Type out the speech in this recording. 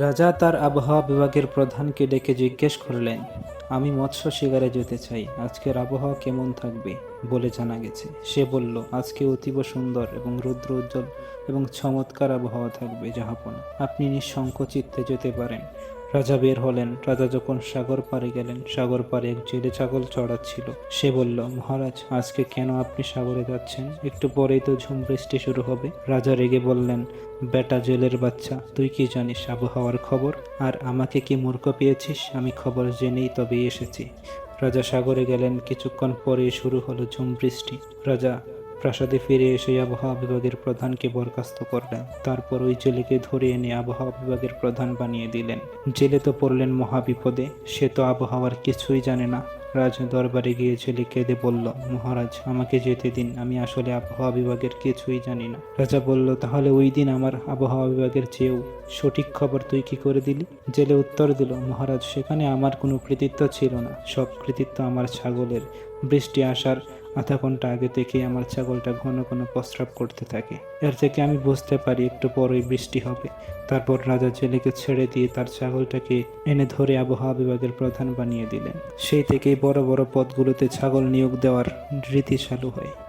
রাজা তার আবহাওয়া বিভাগের প্রধানকে ডেকে জিজ্ঞেস করলেন, আমি মৎস্য শিকারে যেতে চাই, আজকের আবহাওয়া কেমন থাকবে? বলে জানা গেছে। সে বলল, আজকে অতীব সুন্দর এবং রুদ্র উজ্জ্বল এবং চমৎকার আবহাওয়া থাকবে জাহাপনা আপনি নিঃসংকোচিত্তে যেতে পারেন। রাজা বের হলেন। রাজা যখন সাগর পাড়ে গেলেন, সাগর পাড়ে এক জেলে ছাগল চড়াচ্ছিল। সে বলল, মহারাজ, আজকে কেন আপনি সাগরে যাচ্ছেন? একটু পরেই তো ঝুম বৃষ্টি শুরু হবে। রাজা রেগে বললেন, বেটা জেলের বাচ্চা, তুই কি জানিস আবহাওয়ার খবর? আর আমাকে কি মূর্খ পেয়েছিস? আমি খবর জেনেই তবে এসেছি। রাজা সাগরে গেলেন, কিছুক্ষণ পরে শুরু হলো ঝুম বৃষ্টি। রাজা প্রাসাদে ফিরে এসে আবহাওয়া বিভাগের প্রধানকে বরখাস্ত করলেন। তারপর ওই জেলেকে ধরে এনে আবহাওয়া বিভাগের প্রধান বানিয়ে দিলেন। জেলে তো পড়লেন মহাবিপদে, সে তো আবহাওয়ার কিছুই জানে না। রাজ দরবারে গিয়ে জেলে কেঁদে বলল, মহারাজ, আমাকে যেতে দিন, আমি আসলে আবহাওয়া বিভাগের কিছুই জানি না। রাজা বলল, তাহলে ওই দিন আমার আবহাওয়া বিভাগের চেয়েও সঠিক খবর তুই কি করে দিলি? জেলে উত্তর দিল, মহারাজ, সেখানে আমার কোনো কৃতিত্ব ছিল না। সব কৃতিত্ব আমার ছাগলের। বৃষ্টি আসার আধা ঘণ্টা আগে থেকেই আমার ছাগলটা ঘন ঘন প্রস্রাব করতে থাকে। এর থেকে আমি বুঝতে পারি একটু পরেই বৃষ্টি হবে। তারপর রাজা জেলেকে ছেড়ে দিয়ে তার ছাগলটাকে এনে ধরে আবহাওয়া বিভাগের প্রধান বানিয়ে দিলেন। সেই থেকেই বড় বড় পদগুলোতে ছাগল নিয়োগ দেওয়ার রীতি চালু হয়।